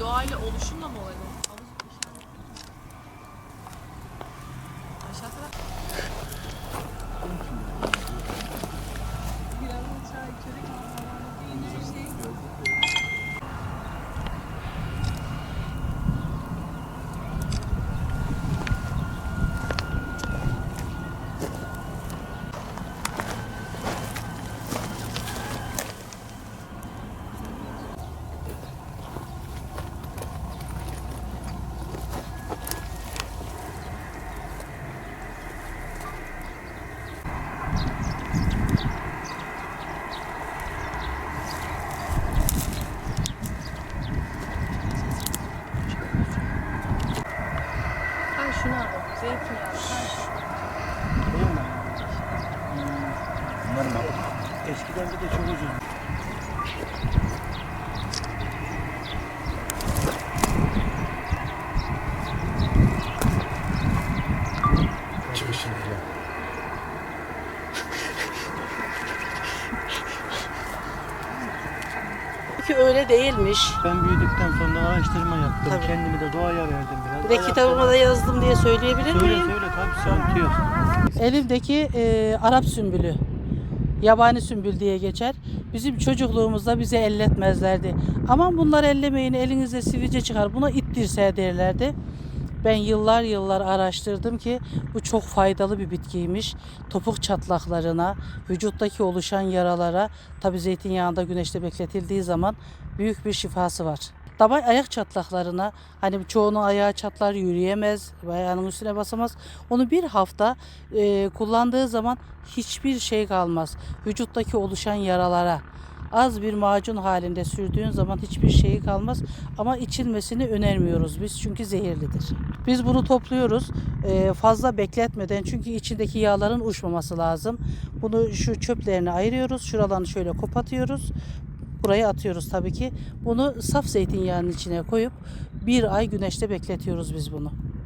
doğayla oluşumla mı olabilir? Ben şunu aldım. Zeytinyağı. Ben şu. Değil mi? Bunlar mı? Eskiden bir de çok ucuz. Çıkışın bile. Ki öyle değilmiş. Ben büyüdükten sonra araştırma yaptım. Tabii. Kendimi de doğaya verdim biraz. De kitabıma da yazdım diye söyleyebilir Söyle miyim? söyle tabii sıkıntı yok. Elimdeki e, Arap sümbülü. Yabani sümbül diye geçer. Bizim çocukluğumuzda bize elletmezlerdi. Aman bunları ellemeyin elinizde sivilce çıkar. Buna ittirse derlerdi. Ben yıllar yıllar araştırdım ki bu çok faydalı bir bitkiymiş. Topuk çatlaklarına, vücuttaki oluşan yaralara, tabi zeytinyağında güneşte bekletildiği zaman büyük bir şifası var. Dabay ayak çatlaklarına, hani çoğunun ayağı çatlar yürüyemez, ayağının üstüne basamaz. Onu bir hafta e, kullandığı zaman hiçbir şey kalmaz. Vücuttaki oluşan yaralara, az bir macun halinde sürdüğün zaman hiçbir şeyi kalmaz ama içilmesini önermiyoruz biz çünkü zehirlidir. Biz bunu topluyoruz eee, fazla bekletmeden çünkü içindeki yağların uçmaması lazım. Bunu şu çöplerine ayırıyoruz. Şuralarını şöyle kopatıyoruz. Buraya atıyoruz tabii ki. Bunu saf zeytinyağının içine koyup bir ay güneşte bekletiyoruz biz bunu.